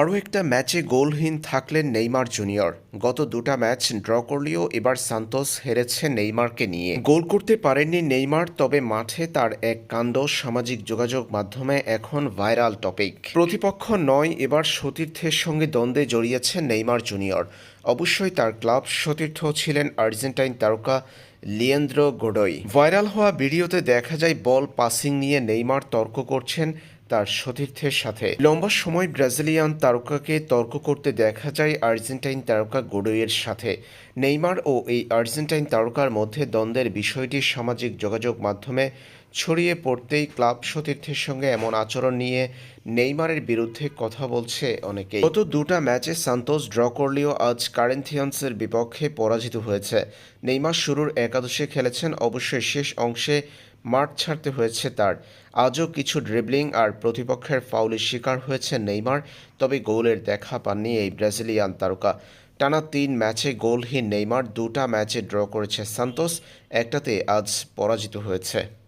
আরও একটা ম্যাচে গোলহীন থাকলেন নেইমার জুনিয়র। গত দুটা ম্যাচ ড্র করলেও এবার সান্তোস হেরেছে নেইমারকে নিয়ে। গোল করতে পারেননি নেইমার, তবে মাঠে তার এক কাণ্ড সামাজিক যোগাযোগ মাধ্যমে এখন ভাইরাল টপিক। প্রতিপক্ষ নয়, এবার সতীর্থের সঙ্গে দ্বন্দ্বে জড়িয়েছে নেইমার জুনিয়র। অবশ্যই তার ক্লাব সতীর্থ ছিলেন আর্জেন্টাইন তারকা লিয়েন্দ্র গোডই। ভাইরাল হওয়া ভিডিওতে দেখা যায়, বল পাসিং নিয়ে নেইমার তর্ক করছেন তার সতীর্থের সাথে। লম্বা সময় ব্রাজিলিয়ান তারকাকে তর্ক করতে দেখা যায় আর্জেন্টাইন তারকা গোডোয়ের সাথে। নেইমার ও এই আর্জেন্টাইন তারকার মধ্যে দ্বন্দ্বের বিষয়টি সামাজিক যোগাযোগ মাধ্যমে ছড়িয়ে পড়তেই ক্লাব সতীর্থের সঙ্গে এমন আচরণ নিয়ে নেইমারের বিরুদ্ধে কথা বলছে অনেকেই। গত দুটা ম্যাচে সান্তোস ড্র করলেও আজ কারেন্থিয়ান্সের বিপক্ষে পরাজিত হয়েছে। নেইমার শুরুর একাদশে খেলেছেন অবশ্যই শেষ অংশে মাঠ ছাড়তে হয়েছে তার। আজও কিছু ড্রিবলিং আর প্রতিপক্ষের ফাউলের শিকার হয়েছে নেইমার, তবে গোলের দেখা পাননি এই ব্রাজিলিয়ান তারকা। টানা তিন ম্যাচে গোলহীন নেইমার দুটা ম্যাচে ড্র করেছে সান্তোস, একটাতে আজ পরাজিত হয়েছে।